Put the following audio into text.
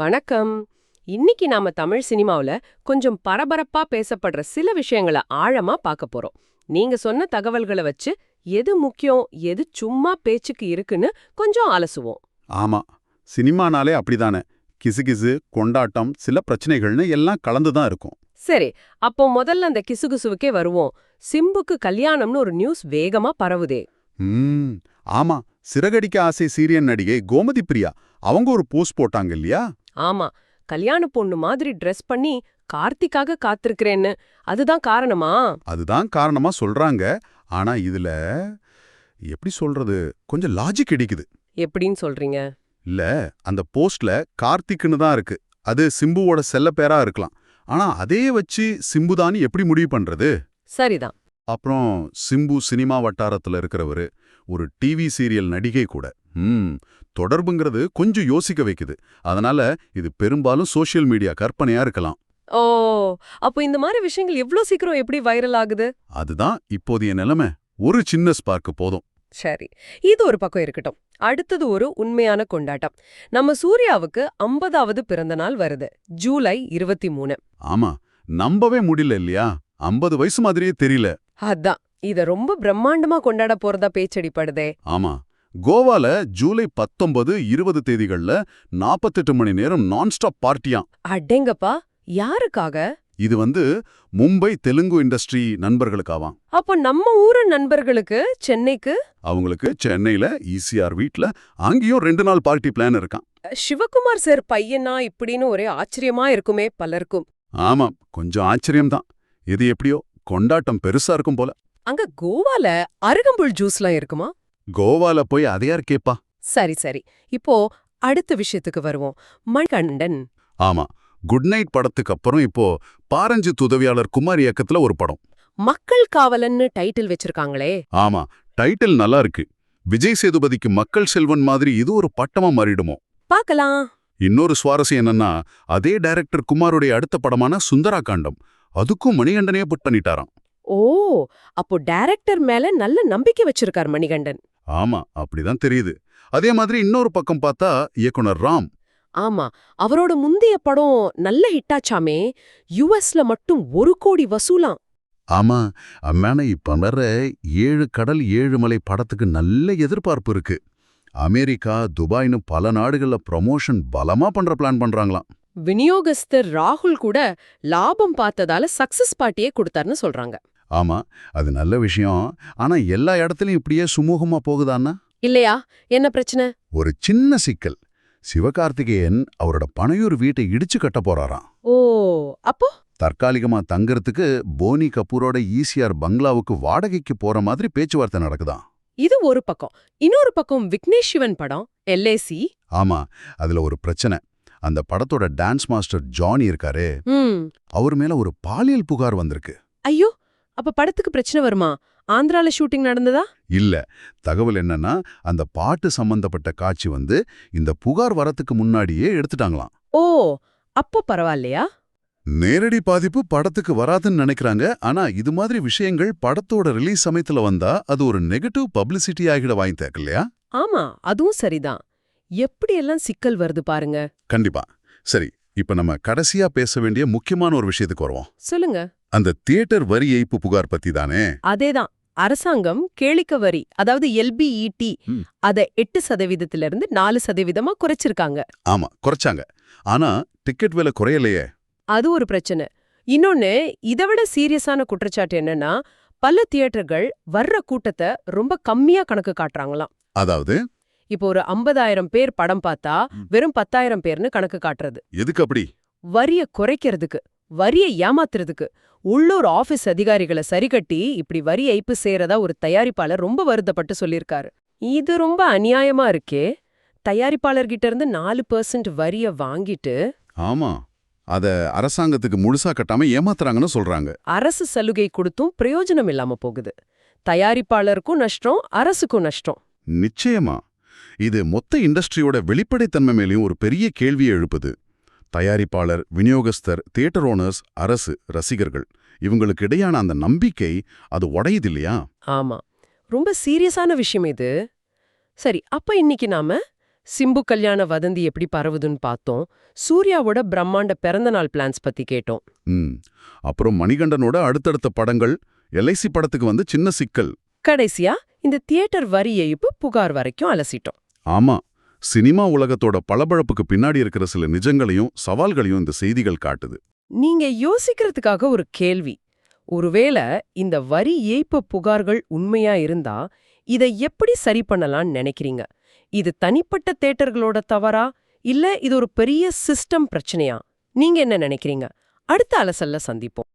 வணக்கம். இன்னைக்கு நாம தமிழ் சினிமாவுல கொஞ்சம் பரபரப்பா பேசப்படுற சில விஷயங்களை ஆழமா பார்க்க போறோம். நீங்க சொன்ன தகவல்களை வச்சு எது முக்கியம் எது சும்மா பேச்சுக்கு இருக்குன்னு கொஞ்சம் அலசுவோம் ஆமா. சினிமானாலே அப்படிதானே. கிசுகிசு கொண்டாட்டம் சில பிரச்சனைகள்னு எல்லாம் கலந்து தான் இருக்கும். சரி அப்போ முதல்ல அந்த கிசுகிசுவுக்கே வருவோம். சிம்புக்கு கல்யாணம்னு ஒரு நியூஸ் வேகமா பரவுதே. ஆமா. சிறகடிக்க ஆசை சீரியன் நடிகை கோமதி பிரியா அவங்க ஒரு போஸ்ட் போட்டாங்க இல்லையா? ஆமா கல்யாண பொண்ணு மாதிரி ட்ரெஸ் பண்ணி கார்த்திக்காக காத்திருக்கிறேன்னு. அதுதான் காரணமா? அதுதான் காரணமா சொல்றாங்க. ஆனா இதுல எப்படி சொல்றது? கொஞ்சம் லாஜிக் இடிக்குது. எப்படின்னு சொல்றீங்க? இல்ல அந்த போஸ்ட்ல கார்த்திக்னு தான் இருக்கு. அது சிம்புவோட செல்ல பேரா இருக்கலாம். ஆனா அதே வச்சு சிம்புதான்னு எப்படி முடிவு பண்றது? சரிதான். அப்புறம் சிம்பு சினிமா வட்டாரத்துல இருக்கிறவரு ஒரு டிவி சீரியல் நடிகை கூட. ம் தொடர்புங்கிறது கொஞ்சம் யோசிக்க வைக்குது. அதனால இது பெரும்பாலும் சோஷியல் மீடியா கற்பனையா இருக்கலாம். ஓ அப்போ இந்த மாதிரி விஷயங்கள் எவ்ளோ சீக்கிரம் எப்படி வைரல் ஆகுது? அதுதான் இப்போதைய நிலைமை. ஒரு சின்ன ஸ்பார்க்கு போதும். சரி இது ஒரு பக்கம் இருக்கட்டும். அடுத்தது ஒரு உண்மையான கொண்டாட்டம். நம்ம சூர்யாவுக்கு ஐம்பதாவது பிறந்த நாள் வருது ஜூலை இருபத்தி மூணு. ஆமா நம்பவே முடியல இல்லையா? ஐம்பது வயசு மாதிரியே தெரியல. அதான் இத ரொம்ப பிரம்மாண்டமா கொண்டாட போறதா பேச்சடிப்படுதே. ஆமா கோவால ஜூலை பத்தொன்பது இருபது தேதிகள்ல நாற்பத்தெட்டு மணி நேரம் நான்ஸ்டாப் பார்ட்டியாம். அடேங்கப்பா யாருக்காக? இது வந்து மும்பை தெலுங்கு இண்டஸ்ட்ரி நண்பர்களுக்காவாம். அப்போ நம்ம ஊரு நண்பர்களுக்கு சென்னைக்கு? அவங்களுக்கு சென்னையில ஈசிஆர் வீட்ல அங்கேயும் ரெண்டு நாள் பார்ட்டி பிளான் இருக்கான் சிவகுமார் சார் பையனா இப்படின்னு ஒரே ஆச்சரியமா இருக்குமே பலருக்கும். ஆமாம் கொஞ்சம் ஆச்சரியம்தான். இது எப்படியோ கொண்டாட்டம் பெருசா இருக்கும் போல. அங்க கோவால அருகம்புல் ஜூஸ்லாம் இருக்குமா? கோவால போய் அதை யார் கேப்பா? சரி சரி. இப்போ அடுத்த விஷயத்துக்கு வருவோம். மணிகண்டன். ஆமா. குட் நைட் படத்துக்கு அப்புறம் இப்போ பாரஞ்சு உதவியாளர் குமார் இயக்கத்துல ஒரு படம். மக்கள் காவலன்னு டைட்டில் வச்சிருக்காங்களே. ஆமா. டைட்டில் நல்லா இருக்கு. விஜய் சேதுபதிக்கு மக்கள் செல்வன் மாதிரி இது ஒரு பட்டமா மாறிடுமோ? பார்க்கலாம் இன்னொரு சுவாரஸ்யம் என்னன்னா அதே டைரக்டர் குமாருடைய அடுத்த படமான சுந்தரா காண்டம் அதுக்கும் மணிகண்டனே புட் பண்ணிட்டாராம். ஓ! அப்போ டைரக்டர் மேல நல்ல நம்பிக்கை வச்சிருக்கார் மணிகண்டன். ஆமா அப்படிதான் தெரியுது. அதே மாதிரி இன்னொரு பக்கம் பார்த்தா இயக்குனர் ராம். ஆமா அவரோட முந்தைய படம் நல்ல ஹிட்டாச்சாமே யுஎஸ்ல மட்டும் ஒரு கோடி வசூலாம். ஆமா அம்மான இப்ப வர்ற ஏழு கடல் ஏழு மலை படத்துக்கு நல்ல எதிர்பார்ப்பு இருக்கு. அமெரிக்கா துபாய்னு பல நாடுகள்ல ப்ரமோஷன் பலமா பண்ற பிளான் பண்றாங்களாம். விநியோகஸ்தர் ராகுல் கூட லாபம் பார்த்ததால சக்சஸ் பார்ட்டியே கொடுத்தாருன்னு சொல்றாங்க. ஆமா அது நல்ல விஷயம். ஆனா எல்லா இடத்துலயும் இப்படியே சுமூகமா போகுதான்னா இல்லையா? என்ன பிரச்சனை? ஒரு சின்ன சிக்கல். சிவகார்த்திகேயன் அவரோட பனையூர் வீட்டை இடிச்சு கட்ட போறாராம். ஓ அப்போ? தற்காலிகமா தங்கறதுக்கு போனி கபூரோட ஈசிஆர் பங்களாவுக்கு வாடகைக்கு போற மாதிரி பேச்சுவார்த்தை நடக்குதாம். இது ஒரு பக்கம். இன்னொரு பக்கம் விக்னேஷ் சிவன் படம் எல்ஏசி ஆமா அதுல ஒரு பிரச்சனை. அந்த படத்தோட டான்ஸ் மாஸ்டர் ஜானி இருக்காரே. அவர் மேல ஒரு பாலியல் புகார் வந்திருக்கு. ஐயோ! அப்ப படத்துக்கு பிரச்சனை வருமா? ஆந்திரால ஷூட்டிங் நடந்ததா? இல்ல. தகவல் என்னன்னா அந்த பாட்டு சம்பந்தப்பட்ட காட்சி வந்து இந்த புகார் வரத்துக்கு முன்னாடியே எடுத்துட்டாங்களாம். ஓ அப்போ பரவாயில்லையா? நேரடி பாதிப்பு படத்துக்கு வராதுன்னு நினைக்கிறாங்க. ஆனா இது மாதிரி விஷயங்கள் படத்தோட ரிலீஸ் சமயத்துல வந்தா அது ஒரு நெகட்டிவ் பப்ளிசிட்டி ஆகிட வாங்கி தேக்க இல்லையா? ஆமா அதுவும் சரிதான். எப்படியெல்லாம் சிக்கல் வருது பாருங்க. கண்டிப்பா. சரி இப்ப நம்ம கடைசியா பேச வேண்டிய முக்கியமான ஒரு விஷயத்துக்கு வருவோம். சொல்லுங்க. அந்த தியேட்டர் வரி ஏய்ப்பு புகார் பத்தி தானே? அதேதான். அரசாங்கம் கேளிக்க வரி அதாவது எல்பிஇடி. அத எட்டு சதவீதத்துல இருந்து நாலு சதவீதமா குறைச்சிருக்காங்க. ஆமா குறைச்சாங்க. ஆனா டிக்கெட் விலை குறையலையே. அது ஒரு பிரச்சனை. இன்னொன்னு இதை விட சீரியஸான குற்றச்சாட்டு என்னன்னா பல தியேட்டர்கள் வர்ற கூட்டத்தை ரொம்ப கம்மியா கணக்கு காட்டுறாங்களாம். அதாவது? இப்போ ஒரு ஐம்பதாயிரம் பேர் படம் பார்த்தா. வெறும் பத்தாயிரம் பேர்னு கணக்கு காட்டுறது. எதுக்கு அப்படி? வரிய குறைக்கிறதுக்கு வரிய ஏமாத்துறதுக்கு உள்ளூர் ஆபீஸ் அதிகாரிகளை சரிகட்டி இப்படி வரி ஏய்ப்பு செய்யறதா ஒரு தயாரிப்பாளர் ரொம்ப வருத்தப்பட்டு சொல்லியிருக்காரு. இது ரொம்ப அநியாயமா இருக்கே. தயாரிப்பாளர்கிட்ட இருந்து நாலு பெர்சன்ட் வரிய வாங்கிட்டு ஆமா. அத அரசாங்கத்துக்கு முழுசா கட்டாம ஏமாத்துறாங்கன்னு சொல்றாங்க. அரசு சலுகை கொடுத்தும் பிரயோஜனம் இல்லாம போகுது. தயாரிப்பாளருக்கும் நஷ்டம் அரசுக்கும் நஷ்டம். நிச்சயமா. இது மொத்த இண்டஸ்ட்ரியோட வெளிப்படைத்தன்மை மேலேயும் ஒரு பெரிய கேள்வியை எழுப்புது. தயாரிப்பாளர் விநியோகஸ்தர் தியேட்டர் ஓனர்ஸ் அரசு ரசிகர்கள் இவங்களுக்கு இடையான அந்த நம்பிக்கை அது உடையுது இல்லையா? ஆமா. ரொம்ப சீரியஸான விஷயம் இது. சரி அப்ப இன்னைக்கு நாம சிம்பு கல்யாண வதந்தி எப்படி பரவுதுன்னு பார்த்தோம். சூர்யாவோட பிரம்மாண்ட பிறந்தநாள் பிளான்ஸ் பத்தி கேட்டோம். ம். அப்புறம் மணிகண்டனோட அடுத்தடுத்த படங்கள் எல்ஐசி படத்துக்கு வந்து சின்ன சிக்கல். கடைசியா? இந்த தியேட்டர் வரி ஏய்ப்பு புகார் வரைக்கும் அலசிட்டோம். ஆமா சினிமா உலகத்தோட பளபளப்புக்கு பின்னாடி இருக்கிற சில நிஜங்களையும் சவால்களையும் இந்த செய்திகள் காட்டுது. நீங்க யோசிக்கிறதுக்காக ஒரு கேள்வி. ஒருவேளை இந்த வரி ஏய்ப்பு புகார்கள் உண்மையா இருந்தா இதை எப்படி சரி பண்ணலாம்னு நினைக்கிறீங்க? இது தனிப்பட்ட தேட்டர்களோட தவறா? இல்ல இது ஒரு பெரிய சிஸ்டம் பிரச்சனையா? நீங்க என்ன நினைக்கிறீங்க? அடுத்த அலசல்ல சந்திப்போம்.